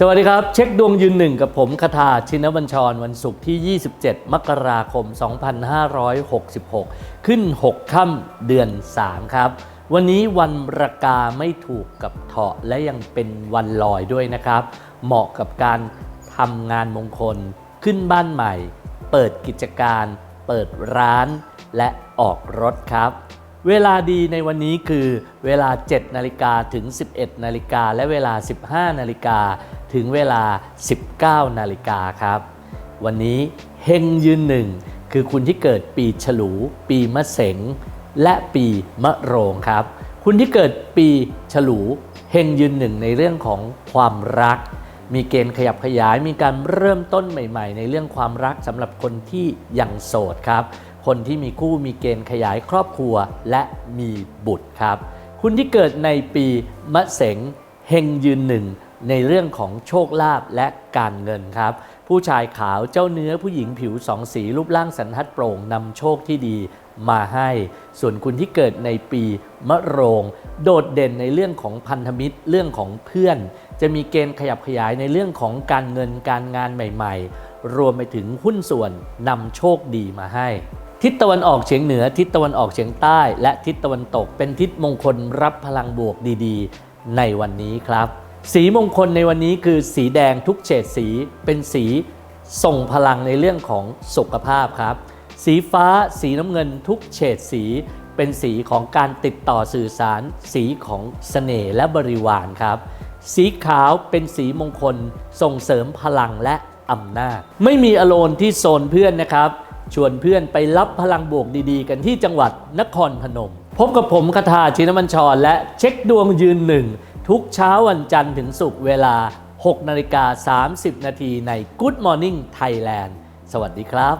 สวัสดีครับ เช็คดวงยืนหนึ่งกับผมคาถาชินบัญชร วันศุกร์ที่ 27 มกราคม 2566 ขึ้น 6 ค่ำเดือน 3 ครับ วันนี้วันรากาไม่ถูกกับเถาะและยังเป็นวันลอยด้วยนะครับ เหมาะกับการทำงานมงคล ขึ้นบ้านใหม่ เปิดกิจการ เปิดร้าน และออกรถครับเวลาดีในวันนี้คือเวลา 7 นาฬิกาถึง 11 นาฬิกาและเวลา 15 นาฬิกา ถึงเวลา 19 นาฬิกาครับ วันนี้เฮงยืนหนึ่งคือคุณที่เกิดปีฉลู ปีมะเสง และปีมะโรงครับ คุณที่เกิดปีฉลูเฮงยืนหนึ่งในเรื่องของความรัก มีเกณฑ์ขยับขยาย มีการเริ่มต้นใหม่ ๆ ในเรื่องความรักสำหรับคนที่ยังโสดครับ คนที่มีคู่มีเกณฑ์ขยายครอบครัวและมีบุตรครับ คุณที่เกิดในปีมะเสงเฮงยืนหนึ่ง ในเรื่องของโชคลาภและการเงินครับ ผู้ชายขาวเจ้าเนื้อผู้หญิงผิวสองสีรูปร่างสันทัดโปร่งนำโชคที่ดีมาให้ ส่วนคุณที่เกิดในปีมะโรง โดดเด่นในเรื่องของพันธมิตรเรื่องของเพื่อน จะมีเกณฑ์ขยับขยายในเรื่องของการเงินการงานใหม่ๆ รวมไปถึงหุ้นส่วนนำโชคดีมาให้ทิศตะวันออกเฉียงเหนือ ทิศตะวันออกเฉียงใต้ และทิศตะวันตกเป็นทิศมงคลรับพลังบวกดีๆ ในวันนี้ครับ สีมงคลในวันนี้คือสีแดงทุกเฉดสีเป็นสีส่งพลังในเรื่องของสุขภาพครับ สีฟ้าสีน้ำเงินทุกเฉดสี เป็นสีของการติดต่อสื่อสาร สีของเสน่ห์และบริวารครับ สีขาวเป็นสีมงคลส่งเสริมพลังและอำนาจ ไม่มีอโลนที่โซนเพื่อนนะครับ ชวนเพื่อนไปรับพลังบวกดีๆ กันที่จังหวัดนครพนม พบกับผมคาถาชินมัญชรและเช็คดวงยืนหนึ่ง ทุกเช้าวันจันทร์ถึงศุกร์เวลา 6 นาฬิกา 30 นาทีใน Good Morning Thailand สวัสดีครับ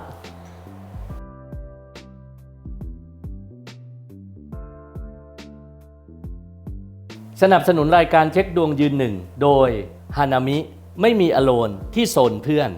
สนับสนุนรายการเช็คดวงยืนหนึ่ง โดยฮานามิ ไม่มีอโลนที่โซนเพื่อน